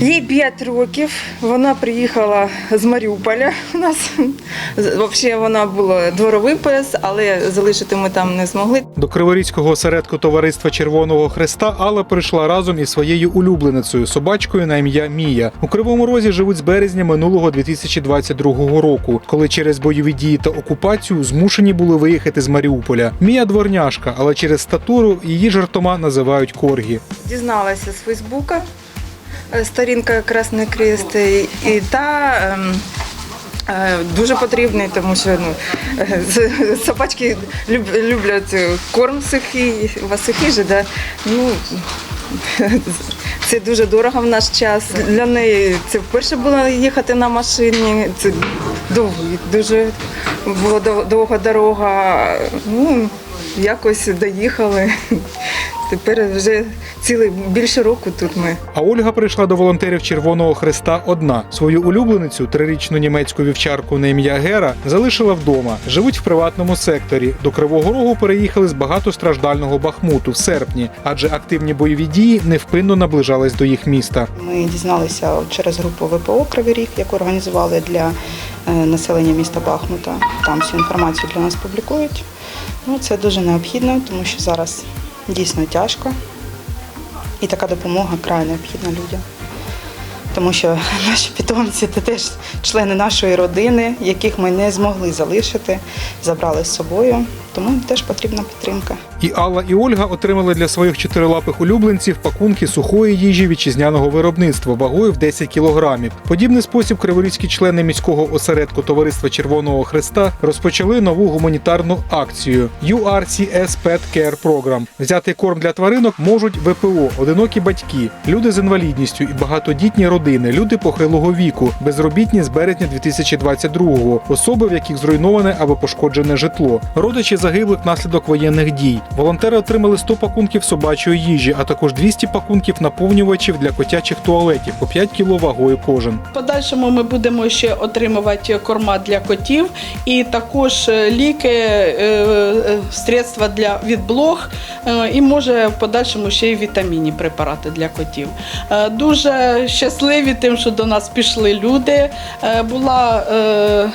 Їй 5 років. Вона приїхала з Маріуполя. У нас взагалі вона була дворовий пес, але залишити ми там не змогли. До Криворізького осередку товариства Червоного Хреста Алла прийшла разом із своєю улюбленицею собачкою на ім'я Мія. У Кривому Розі живуть з березня минулого 2022 року, коли через бойові дії та окупацію змушені були виїхати з Маріуполя. Мія дворняшка, але через статуру її жартома називають коргі. Дізналася з Фейсбука, сторінка Красний Крест, і та ем, е, дуже потрібний, тому що ну, е, собачки люб- люблять корм сухий, вас же, да? ну, це дуже дорого в наш час. Для неї це вперше було їхати на машині. Це довго, дуже була довга дорога. Ну, якось доїхали. Тепер вже цілий більше року тут ми. А Ольга прийшла до волонтерів Червоного Хреста одна. Свою улюбленицю, трирічну німецьку вівчарку на ім'я Гера, залишила вдома. Живуть в приватному секторі. До Кривого Рогу переїхали з багатостраждального Бахмуту в серпні, адже активні бойові дії невпинно наближались до їх міста. Ми дізналися через групу ВПО Кривий Ріг, яку організували для е, населення міста Бахмута. Там всю інформацію для нас публікують. Ну, це дуже необхідно, тому що зараз дійсно тяжко. І така допомога край необхідна людям. Тому що наші питомці це теж члени нашої родини, яких ми не змогли залишити, забрали з собою. Тому їм теж потрібна підтримка. І Алла і Ольга отримали для своїх чотирилапих улюбленців пакунки сухої їжі вітчизняного виробництва вагою в 10 кілограмів. Подібний спосіб криворізькі члени міського осередку Товариства Червоного Хреста розпочали нову гуманітарну акцію URCS Pet Care Program. Взяти корм для тваринок можуть ВПО, одинокі батьки, люди з інвалідністю і багатодітні родини, люди похилого віку, безробітні з березня 2022-го, особи, в яких зруйноване або пошкоджене житло, родичі загиблих внаслідок воєнних дій. Волонтери отримали 100 пакунків собачої їжі, а також 200 пакунків наповнювачів для котячих туалетів по 5 кг вагою кожен. В подальшому ми будемо ще отримувати корма для котів і також е, ліки, е, е, средства для від блох, е, і може в подальшому ще й вітамінні препарати для котів. Дуже щасливі тим, що до нас пішли люди. Була е,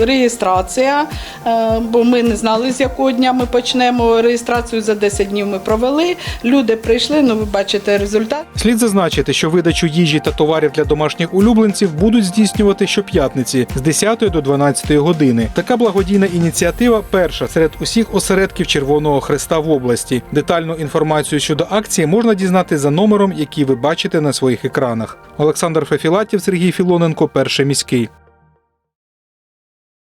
реєстрація, е, бо ми не знали, з якого дня ми почнемо реєстрацію. За 10 днів ми провели. Люди прийшли. Ну, ви бачите результат. Слід зазначити, що видачу їжі та товарів для домашніх улюбленців будуть здійснювати щоп'ятниці з 10 до 12 години. Така благодійна ініціатива перша серед усіх осередків Червоного Хреста в області. Детальну інформацію щодо акції можна дізнати за номером, який ви бачите на своїх екранах. Олександр Фефілатів, Сергій Філоненко, перший міський.